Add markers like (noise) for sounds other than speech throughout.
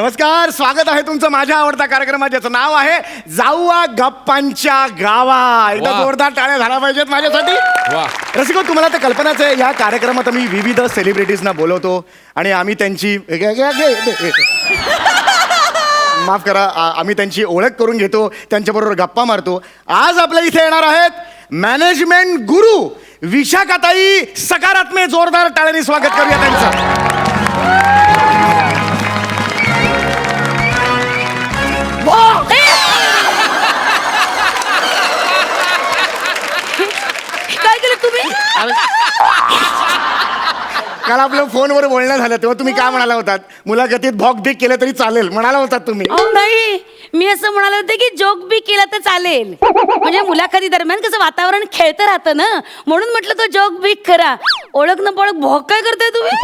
नमस्कार स्वागत आहे तुमचं माझ्या आवडत्या कार्यक्रमात ज्याचं नाव आहे जाऊया गप्पांच्या गावा. एकदा वा. जोरदार टाळ्या झाला पाहिजेत माझ्यासाठी. वा. रसिको तुम्हाला तर कल्पनाच आहे या कार्यक्रमात आम्ही विविध सेलिब्रिटीजना बोलवतो आणि आम्ही त्यांची माफ करा आ- आम्ही त्यांची ओळख करून घेतो त्यांच्याबरोबर गप्पा मारतो. आज आपल्या इथे येणार आहेत मॅनेजमेंट गुरु विशाखाताई सकारात्मक जोरदार टाळ्याने स्वागत करूया त्यांचं. काय केलं तुम्ही काल आपलं फोनवर बोलणं झालं तेव्हा तुम्ही काय म्हणाला होतात मुलाखतीत भॉक बिक केलं तरी चालेल म्हणाला होतात तुम्ही अहो नाही मी असं म्हणाले होते की जोक बी केला तर चालेल म्हणजे मुलाखती दरम्यान कसं वातावरण खेळतं राहतं ना म्हणून म्हटलं तो जोक बी करा ओळख न पळख भोग काय करताय तुम्ही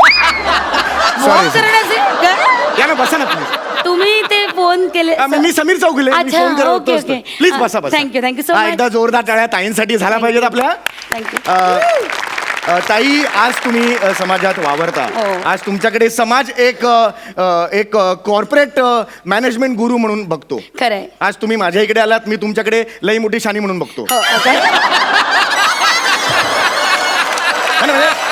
भोग Sorry, sir. करण्याचे काय? या ना बसा ना please. तुम्ही ते फोन केले. मी मी समीर चौगुले मी अच्छा, फोन करत ओके, होतो ओके. प्लीज हा, बसा बसा. thank you, thank you so हा, much. एकदा जोरदार टाळ्या ताईंसाठी झाला पाहिजेत आपल्या. थँक्यू अ, अ, ताई आज तुम्ही अ, समाजात वावरता. हो. आज तुमच्याकडे समाज एक अ, अ, एक कॉर्पोरेट मॅनेजमेंट गुरु म्हणून बघतो. खरंय. आज तुम्ही माझ्या इकडे आलात मी तुमच्याकडे लई मोठी शानी म्हणून बघतो. हो, okay. है ना, म्हणजे-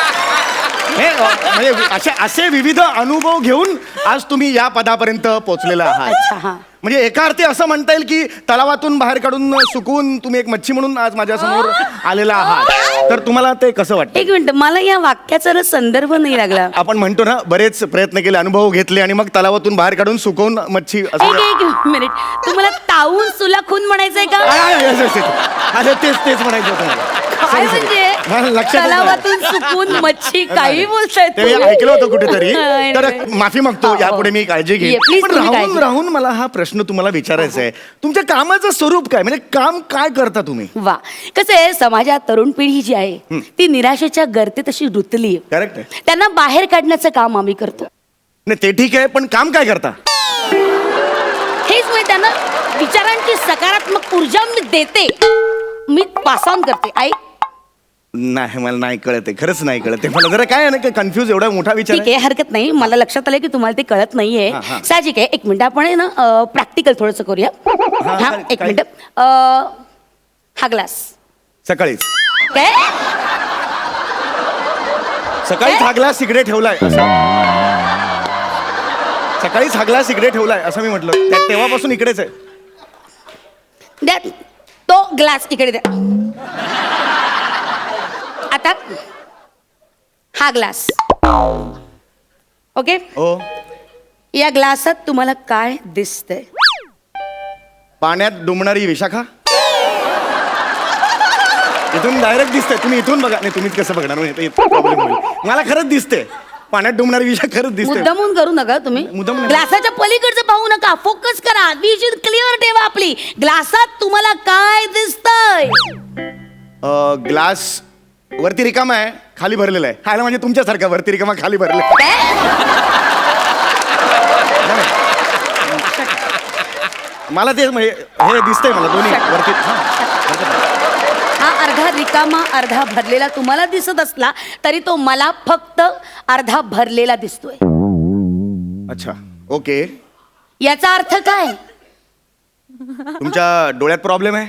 म्हणजे असे असे विविध अनुभव घेऊन आज तुम्ही या पदापर्यंत पोहोचलेला अच्छा, आहात हा. म्हणजे एका अर्थी असं म्हणता येईल की तलावातून बाहेर काढून सुकून तुम्ही एक मच्छी म्हणून आज माझ्यासमोर आलेला आहात. तर तुम्हाला ते कसं वाटतं एक मिनिट मला या वाक्याचा ना संदर्भ नाही लागला आपण म्हणतो ना बरेच प्रयत्न केले अनुभव घेतले आणि मग तलावातून बाहेर काढून सुकवून मच्छी असं एक एक मिनिट तुम्हाला तावून सुलाखून म्हणायचंय का आ, आ, yes, yes, yes. अरे तेच तेच म्हणायचं होतं मला. काय Sorry, sorry. मला म्हणजे लक्षातच नाही. तलावातून सुकून मच्छी काही बोलताय ते मी तुम्ही? ऐकलं होतं कुठेतरी (laughs) तर. माफी मागतो हो, हो. यापुढे मी काळजी ये, घेईन please पण तुम्ही राहून काळजी. राहून मला हा प्रश्न तुम्हाला विचारायचा आहे तुमच्या कामाचं स्वरूप काय म्हणजे काम काय करता तुम्ही वा कसं आहे समाजात तरुण पिढी जी आहे. ती निराशेच्या गर्तेत अशी रुतली. करेक्ट आहे. त्यांना बाहेर काढण्याचं काम आम्ही करतो. नाही ते ठीक आहे पण काम काय करता? हेच म्हणजे त्यांना विचारांची सकारात्मक ऊर्जा मी देते. मी पास ऑन करते आई. नाही मला नाही कळत आहे खरंच नाही कळत. आहे मला जरा काय आहे ना कन्फ्युज एवढा मोठा विचार ठीक आहे हरकत नाही. मला लक्षात आलं की तुम्हाला ते कळत नाहीये. हा, हा. साहजिक आहे एक मिनिट आपण आहे ना प्रॅक्टिकल थोडस करूया. हा काय- एक काय? मिनिट. अं, हा ग्लास सकाळीच. काय? हा ग्लास इकडे ठेवलाय. असं. हा ग्लास इकडे ठेवलाय असं मी म्हटलं. त्या- तेव्हापासून इकडेच आहे. द्या तो ग्लास इकडे द्या. आता हा ग्लास. ओके? हो. या ग्लासात तुम्हाला काय दिसतंय? पाण्यात डुंबणारी विशाखा? इथून डायरेक्ट दिसते तुम्ही इथून बघा. नाही तुम्हीच कसं बघणार? म्हणजे होईल. मला खरंच दिसते पाण्यात डुंबणारी विशाखा खरंच दिसते मुद्दामून करू नका तुम्ही. नाही. ग्लासाच्या पलीकडचं पाहू नका. फोकस करा. विजन क्लिअर ठेवा आपली. ग्लासात तुम्हाला काय दिसतंय? अ, ग्लास वरती रिकामा आहे खाली भरलेला आहे. खायला म्हणजे तुमच्यासारखा वरती रिकामा खाली भरलेला आहे. काय? मला ते म्हणजे हे दिसतंय मला दोन्ही. वरती. हा. अर्धा रिकामा अर्धा भरलेला तुम्हाला दिसत असला तरी तो मला फक्त अर्धा भरलेला दिसतोय. अच्छा ओके. याचा अर्थ काय? तुमच्या डोळ्यात प्रॉब्लेम आहे?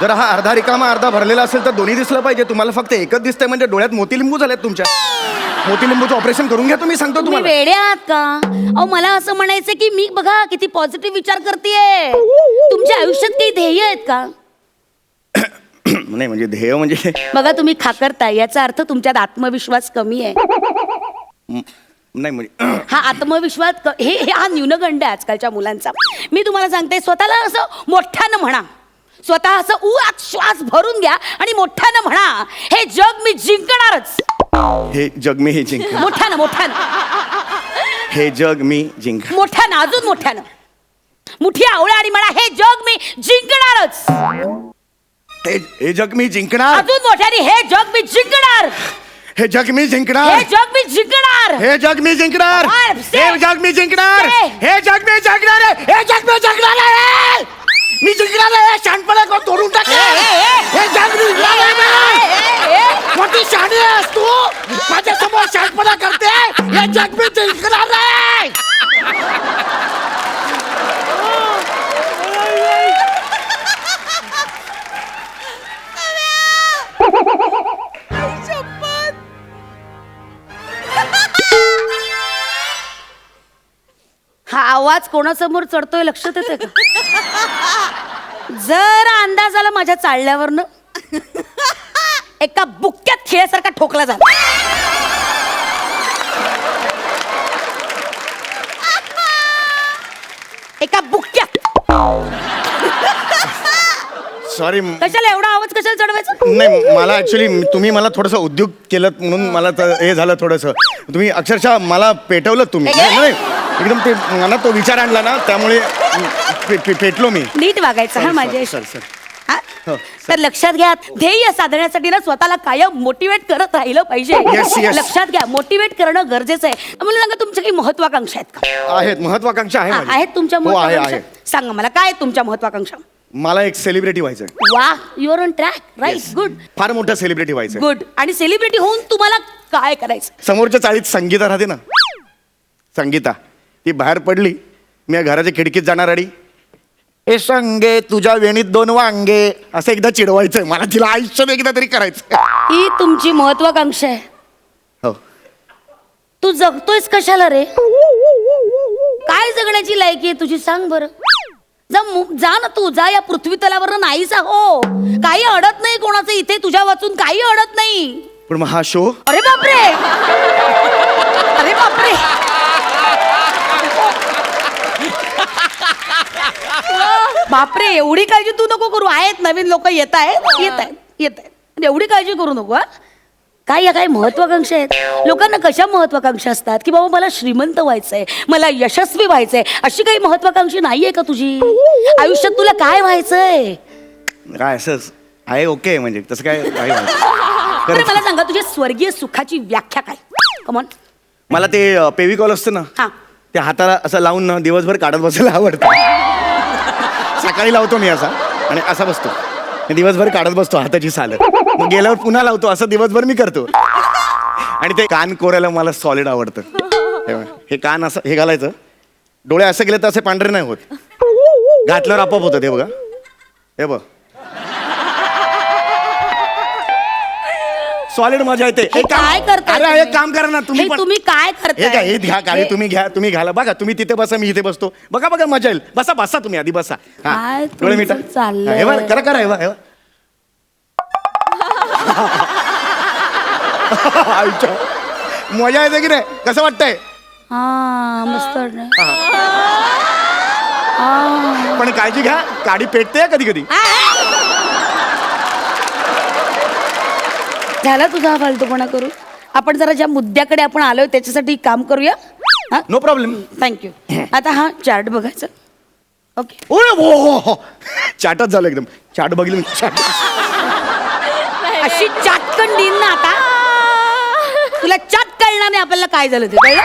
जर हा अर्धा रिकामा अर्धा भरलेला असेल तर दोन्ही दिसलं पाहिजे. तुम्हाला फक्त एकच दिसतंय म्हणजे डोळ्यात मोतीलिंबू झालेत तुमच्या. मोतीलिंबूचं ऑपरेशन करून घ्या तुम्ही सांगतो तुम्ही तुम्हाला. वेडे आहात का? अहो मला असं म्हणायचं की मी बघा किती पॉझिटिव्ह विचार करतेय. तुमच्या आयुष्यात काही ध्येय आहेत का? नाही म्हणजे ध्येय म्हणजे बघा तुम्ही खाकरताय याचा अर्थ तुमच्यात आत्मविश्वास कमी आहे. नाही म्हणजे हा आत्मविश्वास क- हे हे हा न्यूनगंड आहे आजकालच्या मुलांचा. मी तुम्हाला सांगते स्वतःला असं मोठ्यानं म्हणा. स्वतः असं उ आत श्वास भरून घ्या आणि मोठ्यानं म्हणा हे जग मी जिंकणारच. हे जग मी हे जिंक मोठ्यानं मोठ्यानं. हे जग मी जिंक मोठ्यानं अजून मोठ्यानं. मुठी आवळा आणि म्हणा हे जग मी जिंकणारच. हे हे जग मी जिंकणार अजून मोठ्याने हे जग मी जिंकणार हे जग मी हे जिंकणार जग मी जिंकणार हे जग मी जिंकणार हे say. जग मी जिंकणार Say. हे जग मी जिंकणार आहे. हे जग मी जिंकणार आहे मी जिंकणार आहे शानपणा कोण तोडून टाकले ए, ए, ए. हे जग मी जिंकणार आहे मी. ए, ए, ए. मोठी शाणी आहेस तू माझ्यासमोर शानपणा करते हे जग मी जिंकणार आवाज कोणासमोर चढतोय लक्षात येते का? जर अंदाज आला माझ्या चालल्यावरनं एका बुक्क्यात खेळासारखा ठोकला झाला एका बुक्क्यात. सॉरी कशाला एवढा आवाज कशाला चढवायचा? नाही मला ऍक्च्युली तुम्ही मला थोडंसं उद्योग केलं म्हणून मला तर हे झालं थोडंसं. तुम्ही अक्षरशः मला पेटवलं तुम्ही. नाही नाही, एकदम ते मनात तो विचार आणला ना त्यामुळे पे- पे- पेटलो मी. नीट वागायचं हा माझ्या sorry, sorry. हा? हो, तर लक्षात घ्या ध्येय साधण्यासाठी ना स्वतःला कायम मोटिवेट करत राहिलं पाहिजे. Yes. लक्षात घ्या मोटिवेट करणं गरजेचं आहे. मला सांगा तुमच्या काही महत्वाकांक्षा आहेत का? आहेत महत्वाकांक्षा आहे हा, माझी. आहेत तुमच्या हो आहे आहे. महत्वाकांक्षा सांगा मला काय आहेत तुमच्या महत्वाकांक्षा? मला एक सेलिब्रिटी व्हायचंय. वा your on track right. Good फार मोठा सेलिब्रिटी व्हायचंय. गुड आणि सेलिब्रिटी होऊन तुम्हाला काय करायचं? समोरच्या चाळीत संगीता राहते ना. संगीता ती बाहेर पडली मी या घराच्या खिडकीत जाणार अडी ए संगे तुझ्या वेणीत दोन वांगे. असं एकदा चिडवायचंय मला तिला आयुष्यात एकदा तरी करायचं ही तुमची महत्वाकांक्षा आहे. हो. तू जगतोयस कशाला रे? काय जगण्याची लायकी आहे तुझी? सांग बरं. जा मु- जा ना तू जा या पृथ्वी तलावर नाहीसा हो. काही अडत नाही कोणाचं इथे तुझ्या वाचून काही अडत नाही. पण मग हा शो? अरे बापरे! अरे बापरे! बापरे एवढी काळजी तू नको करू. आहेत नवीन लोक येत आहेत येत आहेत येत आहेत. एवढी काळजी करू नको हा? काय या काय महत्वाकांक्षा आहेत? लोकांना कशा महत्वाकांक्षा असतात? की बाबा मला श्रीमंत व्हायचंय मला यशस्वी व्हायचंय अशी काही महत्वाकांक्षी नाहीये का तुझी? आयुष्यात तुला काय व्हायचंय? काय असं आहे ओके म्हणजे तसं काय आहे (laughs) खरंच. मला सांगा तुझ्या स्वर्गीय सुखाची व्याख्या काय? कमॉन मला ते पेविकॉल असतं ना हा. ते हाताला असं लावून ना दिवसभर काढत बसायला आवडतं. (laughs) सकाळी लावतो मी असा आणि असा बसतो. दिवसभर काढत बसतो हाताची साल. मग गेल्यावर पुन्हा लावतो असं दिवसभर मी करतो. आणि ते कान कोरायला मला सॉलिड आवडतं. हे बघ, हे कान असं हे घालायचं. डोळे असं गेले तर असे पांढरे नाही होत. घातल्यावर आपोआप होतं ते बघा. हे बघ. सॉलिड मजा येते. हे काम- काय करताय अरे तुम्ही? एक काम करा ना तुम्ही हे पण तुम्ही काय हे करताय घ्या हे घ्या हे- तुम्ही घ्या तुम्ही घाला. बघा तुम्ही तिथे बसा मी इथे बसतो. बघा बघा मजा येईल. बसा बसा तुम्ही आधी बसा. हा. काय डोळे मिटा तुमचं चाललंय? हा, हे बघा, करा करा हे बघा, हे बघा. आईच्या. मजा येते की नाही? कसं वाटतंय? हा मस्त वाटलं. पण काळजी घ्या गाडी पेटते कधी कधी. झाला तुझा हा फालतूपणा करू आपण जरा ज्या मुद्द्याकडे आपण आलोय त्याच्यासाठी काम करूया? हा? नो प्रॉब्लेम थँक्यू आता हा चार्ट बघायचा. ओके हो हो हो. चाटच झालं एकदम. चाट बघितलं मी. चाट अशी चाटकन देईन ना आता. तुला चाट कळणार नाही आपल्याला काय झालं ते कळलं?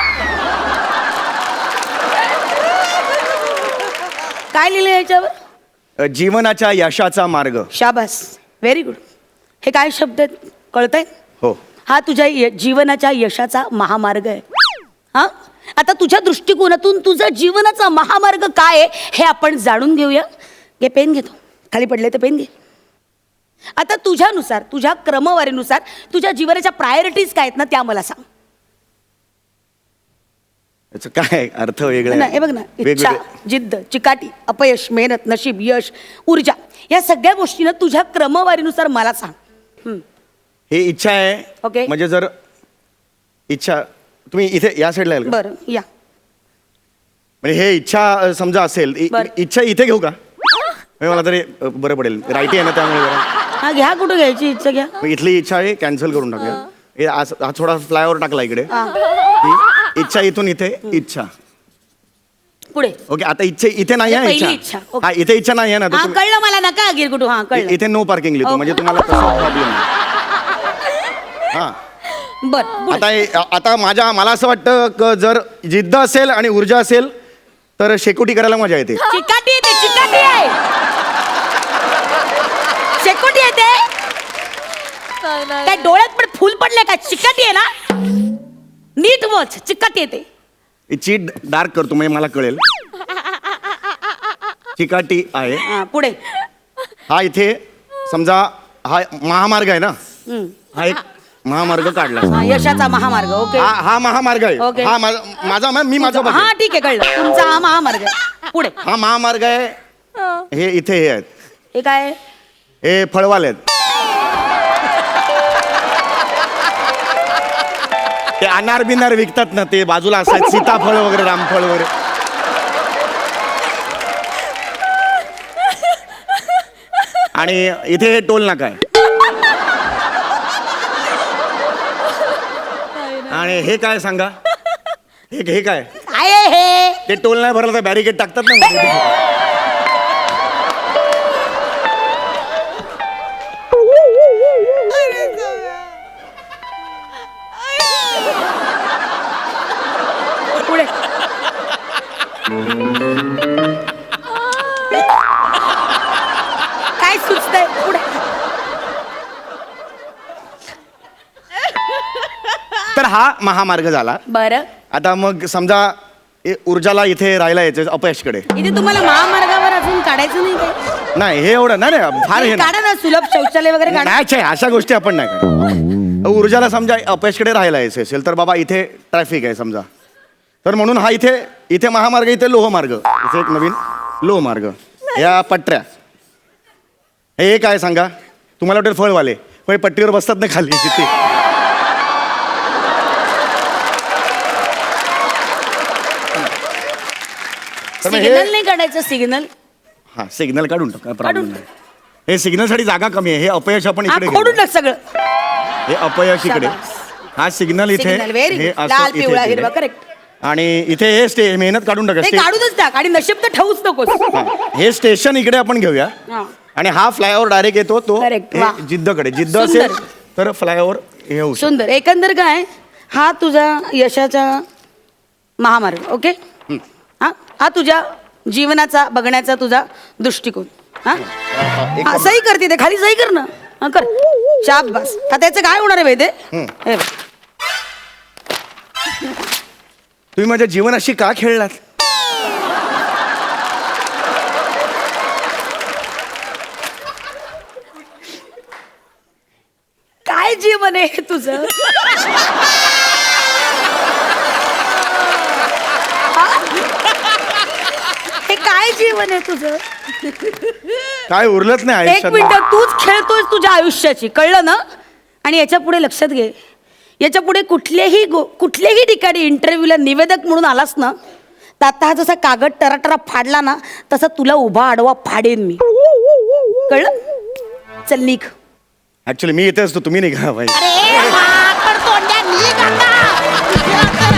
काय लिहिलं याच्यावर? जीवनाच्या यशाचा मार्ग. शाबास. व्हेरी गुड हे काय शब्द आहेत? कळत हो. हा तुझ्या य- जीवनाच्या यशाचा महामार्ग आहे. हा? आता तुझ्या दृष्टिकोनातून तुझा जीवनाचा महामार्ग काय आहे हे आपण जाणून घेऊया. घे पेन घेतो. खाली पडले तर पेन घे. आता तुझ्यानुसार तुझ्या क्रमवारीनुसार तुझ्या जीवनाच्या प्रायोरिटीज काय आहेत ना त्या मला सांग. याचं काय अर्थ वेगळे ना, हे बघ ना इच्छा जिद्द चिकाटी अपयश मेहनत नशीब यश ऊर्जा या सगळ्या गोष्टी ना तुझ्या क्रमवारीनुसार मला सांग. हम्म. हे इच्छा आहे. ओके. म्हणजे जर इच्छा तुम्ही इथे या साईडला याल का? बरं या. म्हणजे हे इच्छा अ, समजा असेल इ- बरं. इच्छा इथे घेऊ का? म्हणजे मला तरी अ, बरं पडेल. राईटी आहे ना त्यामुळे जरा. हा घ्या कुठं घ्यायची इच्छा घ्या. मग इथली इच्छा आहे कॅन्सल करून टाकूया. हे. आज हा थोडा फ्लायओव्हर टाकला इकडे. हा. इच्छा इथून इथे इच्छा. पुढे. ओके आता इच्छे इथे नाही आहे पहिली इच्छा. इच्छा, ओके. हा इथे इच्छा नाही आहे ना तर हा तुम्ही- कळलं मला नका गिर कुठू? हा कळलं. इथे नो पार्किंग लिहितो. म्हणजे तुम्हाला प्रॉब्लेम हा. बर आता हे- आता माझ्या मला असं वाटतं क जर जिद्द असेल आणि ऊर्जा असेल तर शेकोटी करायला मजा येते. चिकाटी येते चिकाटी आहे. शेकोटी येते. काय डोळ्यात पण फुल पडले का? चिकाटी आहे ना. नीट वच चिकाटी येते. चीट डार्क करतो म्हणजे मला कळेल. चिकाटी आहे. हा पुढे. हा इथे समजा हा महामार्ग आहे ना? हम्म. हा एक महामार्ग काढला. हा, यशाचा महामार्ग ओके. हा हा महामार्ग आहे. ओके. हा माझा माझा मा- मी माझा हा ठीक आहे कळलं. तुमचा हा महामार्ग आहे. पुढे. हा महामार्ग आहे. हे इथे हे आहेत. हे काय? हे फळवाले. ते अनार बिनार विकतात ना ते बाजूला असतात सीताफळ वगैरे रामफळ वगैरे. आणि इथे हे टोल नाका आहे. आणि हे काय सांगा? हे हे काय? काय आहे हे? ते टोल नाही भरलं तर बॅरिकेड टाकतात ना. तर हा महामार्ग झाला. बरं. आता मग समजा ऊर्जाला इथे राहायला यायचं अपयशकडे. इथे तुम्हाला महामार्गावर अजून काढायचं नाही काय? नाही हे एवढं नाही नाही, फार हे नाही. काढा ना सुलभ शौचालय वगैरे काढा. नाही छे, अशा गोष्टी आपण नाही. ऊर्जाला समजा अपयशकडे राहायला यायचं असेल तर बाबा इथे ट्रॅफिक आहे समजा. तर म्हणून हा इथे इथे महामार्ग इथे लोहमार्ग. इथे एक नवीन लोहमार्ग. या पट्ट्या हे काय सांगा. तुम्हाला वाटेल फळवाले. पण हे पट्टीवर बसतात ना खाली. तिथे तर मग हे सिग्नल नाही काढायचं सिग्नल हा सिग्नल काढून टाका काढून प्रॉब्लेम नाही हे सिग्नलसाठी जागा कमी आहे हे अपयश आपण हा इकडे खोडून घेऊया. टाक सगळं हे अपयश इकडे शाबास. हा सिग्नल इथे सिग्नल व्हेरी हे असं लाल इथे पिवळा दिलंय. हिरवा करेक्ट आणि इथे हे स्टे मेहनत काढून टाका ते स्टे- काढूनच टाक आणि नशीब तर ठेवूच नकोस हा. हे स्टेशन इकडे आपण घेऊया हा. आणि हा फ्लायओव्हर डायरेक्ट येतो तो Correct. हे वा. जिद्दकडे जिद्द सुंदर. असेल तर फ्लायओव्हर हे होऊ शकतं. सुंदर एकंदर काय हा तुझा यशाचा महामार्ग ओके हा तुझ्या जीवनाचा बघण्याचा तुझा दृष्टिकोन. हा? सही करते ते खाली सही कर ना. हा कर. शाप बस. आता त्याचं काय होणार आहे हे बघ. तुम्ही माझ्या जीवनाशी का खेळलात? काय जीवन आहे हे तुझं हे काय जीवन आहे तुझं? काय उरलंच नाही एक आयुष्यात. मिनिट तूच खेळतोयस तुझ्या आयुष्याची कळलं ना? आणि याच्यापुढे लक्षात घे. याच्यापुढे कुठल्याही गो कुठल्याही ठिकाणी इंटरव्ह्यूला निवेदक म्हणून आलास ना तर आता हा जसा कागद टराटरा फाडला ना तसा तुला उभा आडवा फाडेन मी. कळलं? चल निघ. ऍक्च्युली मी इथे असतो तुम्ही निघा भाई. अरे माकड तोंड्या निघ आता.